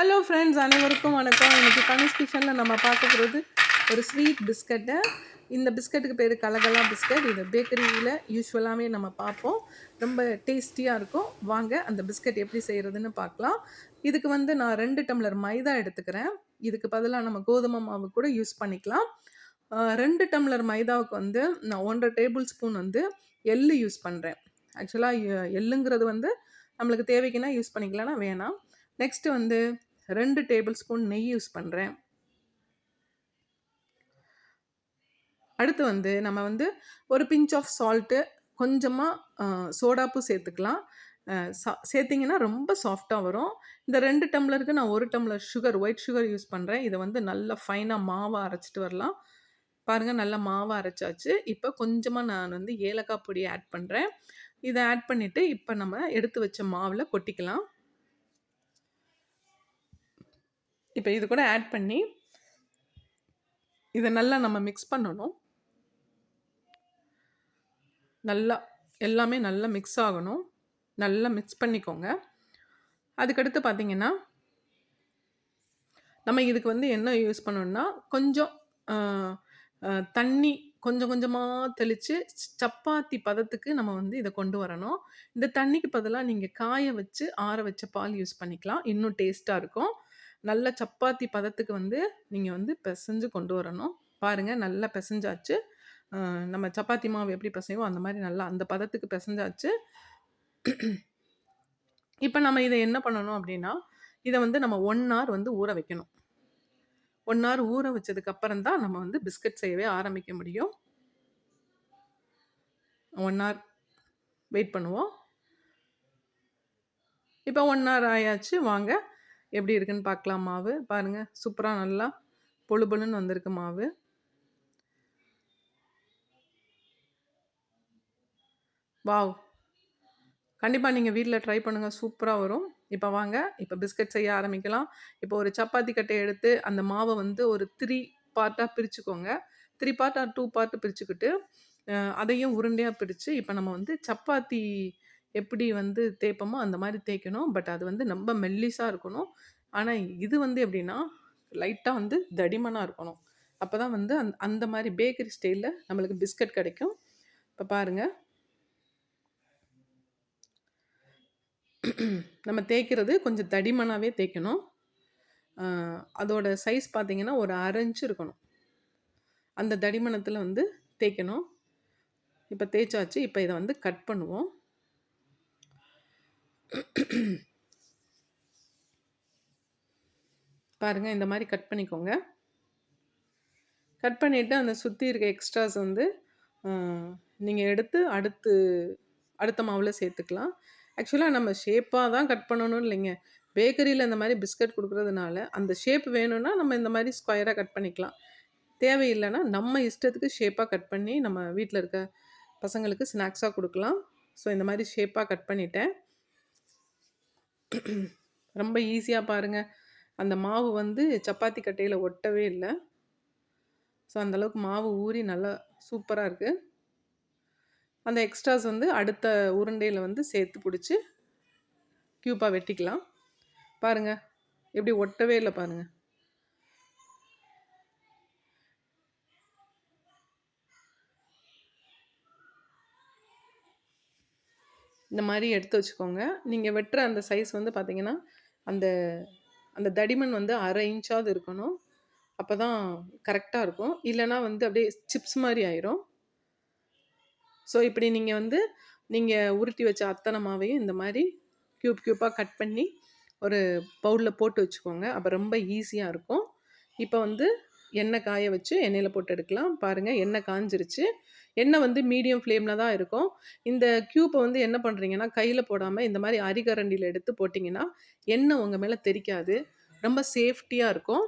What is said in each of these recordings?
Hello friends அனைவருக்கும் வணக்கம். இன்றைக்கி கனிஷ் கிச்சனில் நம்ம பார்க்க போகிறது ஒரு ஸ்வீட் பிஸ்கட்டை இந்த பிஸ்கட்டுக்கு பேர் கலகலா பிஸ்கட் இது பேக்கரியில் யூஸ்வலாகவே நம்ம பார்ப்போம். ரொம்ப டேஸ்டியாக இருக்கும். வாங்க அந்த பிஸ்கட் எப்படி செய்கிறதுன்னு பார்க்கலாம். இதுக்கு வந்து நான் ரெண்டு டம்ளர் மைதா எடுத்துக்கிறேன். இதுக்கு பதிலாக நம்ம கோதுமை மாவு கூட யூஸ் பண்ணிக்கலாம். ரெண்டு டம்ளர் மைதாவுக்கு வந்து நான் ஒன்றரை டேபிள் ஸ்பூன் வந்து எள்ளு யூஸ் பண்ணுறேன் ஆக்சுவலாக எள்ளுங்கிறது வந்து நம்மளுக்கு தேவைக்குன்னா யூஸ் பண்ணிக்கலாம்னா வேணாம். நெக்ஸ்ட்டு வந்து ரெண்டு டேபிள் ஸ்பூன் நெய் யூஸ் பண்ணுறேன் அடுத்து வந்து நம்ம வந்து ஒரு பிஞ்ச் ஆஃப் சால்ட்டு கொஞ்சமாக சோடாப்பு சேர்த்துக்கலாம். சா- சேர்த்திங்கன்னா ரொம்ப சாஃப்டாக வரும். இந்த ரெண்டு டம்ளருக்கு நான் ஒரு tumbler sugar white sugar use பண்ணுறேன் இதை வந்து நல்லா ஃபைனாக மாவாக அரைச்சிட்டு வரலாம். பாருங்கள் நல்லா மாவாக அரைச்சாச்சு. இப்போ கொஞ்சமாக நான் வந்து ஏலக்காய் பொடி ஆட் பண்ணுறேன் இதை ஆட் பண்ணிவிட்டு இப்போ நம்ம எடுத்து வச்ச மாவில் கொட்டிக்கலாம். இப்போ இது கூட ஆட் பண்ணி இதை நல்லா நம்ம மிக்ஸ் பண்ணணும். நல்லா எல்லாமே நல்லா மிக்ஸ் ஆகணும். நல்லா மிக்ஸ் பண்ணிக்கோங்க. அதுக்கடுத்து பார்த்தீங்கன்னா நம்ம இதுக்கு வந்து என்ன யூஸ் பண்ணணும்னா கொஞ்சம் தண்ணி கொஞ்சம் கொஞ்சமாக தெளித்து சப்பாத்தி பதத்துக்கு நம்ம வந்து இதை கொண்டு வரணும். இந்த தண்ணிக்கு பதிலாக நீங்கள் காய வச்சு ஆற வச்ச பால் யூஸ் பண்ணிக்கலாம். இன்னும் டேஸ்ட்டாக இருக்கும். நல்ல சப்பாத்தி பதத்துக்கு வந்து நீங்கள் வந்து பிசைஞ்சு கொண்டு வரணும். பாருங்கள் நல்லா பிசைஞ்சாச்சு. நம்ம சப்பாத்தி மாவு எப்படி பிசைவோம் அந்த மாதிரி நல்லா அந்த பதத்துக்கு பிசைஞ்சாச்சு. இப்போ நம்ம இதை என்ன பண்ணணும் அப்படின்னா இதை வந்து நம்ம ஒன் ஹவர் வந்து ஊற வைக்கணும். ஒன் ஹவர் ஊற வச்சதுக்கப்புறம் தான் நம்ம வந்து பிஸ்கட் செய்யவே ஆரம்பிக்க முடியும். ஒன் ஹவர் வெயிட் பண்ணுவோம். இப்போ ஒன் ஹவர் ஆயாச்சு. வாங்க. எப்படி இருக்குன்னு பார்க்கலாம் மாவு. பாருங்கள் சூப்பராக நல்லா பொழுபொழுன்னு வந்திருக்கு மாவு. வாவ். கண்டிப்பாக நீங்கள் வீட்டில் ட்ரை பண்ணுங்கள் சூப்பராக வரும். இப்போ வாங்க இப்போ பிஸ்கட் செய்ய ஆரம்பிக்கலாம். இப்போ ஒரு சப்பாத்தி கட்டையை எடுத்து அந்த மாவை வந்து ஒரு த்ரீ பார்ட்டாக பிரிச்சுக்கோங்க. Three part or two part பிரிச்சுக்கிட்டு அதையும் உருண்டையாக பிரித்து இப்போ நம்ம வந்து சப்பாத்தி எப்படி வந்து தேய்ப்போமோ அந்த மாதிரி தேய்க்கணும். பட் அது வந்து ரொம்ப மெல்லிஸாக இருக்கணும். ஆனால் இது வந்து எப்படின்னா லைட்டாக வந்து தடிமனாக இருக்கணும். அப்போ தான் வந்து அந்த அந்த மாதிரி பேக்கரி ஸ்டைலில் நம்மளுக்கு பிஸ்கட் கிடைக்கும். இப்போ பாருங்கள் நம்ம தேய்க்கிறது கொஞ்சம் தடிமனாகவே தேய்க்கணும். அதோட சைஸ் பார்த்தீங்கன்னா ஒரு அரைஞ்சு இருக்கணும். அந்த தடிமனத்தில் வந்து தேய்க்கணும். இப்போ தேய்ச்சாச்சு. இப்போ இதை வந்து கட் பண்ணுவோம். பாருங்கள் இந்த மாதிரி கட் பண்ணிக்கோங்க. கட் பண்ணிவிட்டு அந்த சுற்றி இருக்க எக்ஸ்ட்ராஸ் வந்து நீங்கள் எடுத்து அடுத்து அடுத்த மாவில் சேர்த்துக்கலாம். ஆக்சுவலாக நம்ம ஷேப்பாக தான் கட் பண்ணணும் இல்லைங்க. பேக்கரியில் இந்த மாதிரி பிஸ்கட் கொடுக்குறதுனால அந்த ஷேப் வேணும்னா நம்ம இந்த மாதிரி ஸ்கொயராக கட் பண்ணிக்கலாம். தேவையில்லைன்னா நம்ம இஷ்டத்துக்கு ஷேப்பாக கட் பண்ணி நம்ம வீட்டில் இருக்க பசங்களுக்கு ஸ்நாக்ஸாக கொடுக்கலாம். ஸோ இந்த மாதிரி ஷேப்பாக கட் பண்ணிட்டேன். ரொம்ப ஈஸியாக பாருங்கள் அந்த மாவு வந்து சப்பாத்தி கட்டையில் ஒட்டவே இல்லை. ஸோ அந்தளவுக்கு மாவு ஊறி நல்லா சூப்பராக இருக்குது அந்த எக்ஸ்ட்ராஸ் வந்து அடுத்த உருண்டையில் வந்து சேர்த்து பிடிச்சி க்யூப்பாக வெட்டிக்கலாம். பாருங்கள் எப்படி ஒட்டவே இல்லை பாருங்கள் இந்த மாதிரி எடுத்து வச்சுக்கோங்க. நீங்கள் வெட்டுற அந்த சைஸ் வந்து பார்த்தீங்கன்னா அந்த அந்த தடிமன் வந்து அரை இன்ச்சாவது இருக்கணும். அப்போ தான் கரெக்டாக இருக்கும். இல்லைன்னா வந்து அப்படியே சிப்ஸ் மாதிரி ஆயிரும். ஸோ இப்படி நீங்கள் வந்து நீங்கள் உருட்டி வச்ச அத்தனை மாவையும் இந்த மாதிரி க்யூப் க்யூப்பாக கட் பண்ணி ஒரு பவுலில் போட்டு வச்சுக்கோங்க. அப்போ ரொம்ப ஈஸியாக இருக்கும். இப்போ வந்து எண்ணெய் காய வச்சு எண்ணெயில் போட்டு எடுக்கலாம். பாருங்கள் எண்ணெய் காஞ்சிருச்சு. எண்ணெய் வந்து மீடியம் ஃப்ளேமில் தான் இருக்கும். இந்த க்யூப்பை வந்து என்ன பண்ணுறீங்கன்னா கையில் போடாமல் இந்த மாதிரி அரிகரண்டியில் எடுத்து போட்டிங்கன்னா எண்ணெய் உங்கள் மேலே தெரிக்காது. ரொம்ப சேஃப்டியாக இருக்கும்.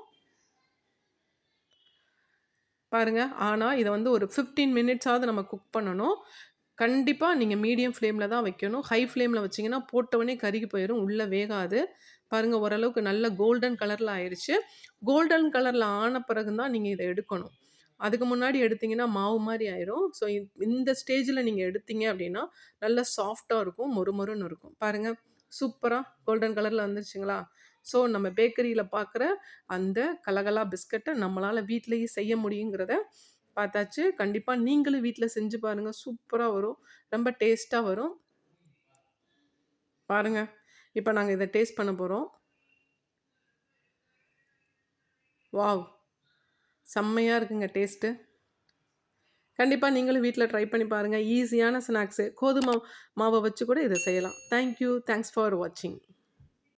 பாருங்கள் ஆனால் இதை வந்து ஒரு ஃபிஃப்டீன் மினிட்ஸாவது நம்ம குக் பண்ணணும். கண்டிப்பாக நீங்கள் மீடியம் ஃப்ளேமில் தான் வைக்கணும். ஹை ஃப்ளேமில் வச்சிங்கன்னா போட்டவொடனே கருகி போயிடும் உள்ளே வேகாது. பாருங்கள் ஓரளவுக்கு நல்ல கோல்டன் கலரில் ஆயிடுச்சு கோல்டன் கலரில் ஆன பிறகு தான் நீங்கள் இதை எடுக்கணும். அதுக்கு முன்னாடி எடுத்தீங்கன்னா மாவு மாதிரி ஆயிரும் ஸோ இந்த ஸ்டேஜில் நீங்கள் எடுத்தீங்க அப்படின்னா நல்ல சாஃப்டாக இருக்கும் மொறு மொறுன்னு இருக்கும் பாருங்கள் சூப்பராக கோல்டன் கலரில் வந்துருச்சுங்களா ஸோ நம்ம பேக்கரியில் பார்க்குற அந்த கலகலா பிஸ்கட்டை நம்மளால் வீட்லயே செய்ய முடியுங்கிறத பார்த்தாச்சு. கண்டிப்பாக நீங்களும் வீட்டில் செஞ்சு பாருங்கள் சூப்பராக வரும். ரொம்ப டேஸ்ட்டாக வரும். பாருங்கள் இப்போ நாங்கள் இதை டேஸ்ட் பண்ண போகிறோம் வாவ்! செம்மையாக இருக்குங்க டேஸ்ட்டு. கண்டிப்பாக நீங்களும் வீட்டில் ட்ரை பண்ணி பாருங்கள் ஈஸியான ஸ்நாக்ஸு. கோதுமை மாவை வச்சு கூட இதை செய்யலாம். Thank you. தேங்க்ஸ் ஃபார் வாட்சிங்.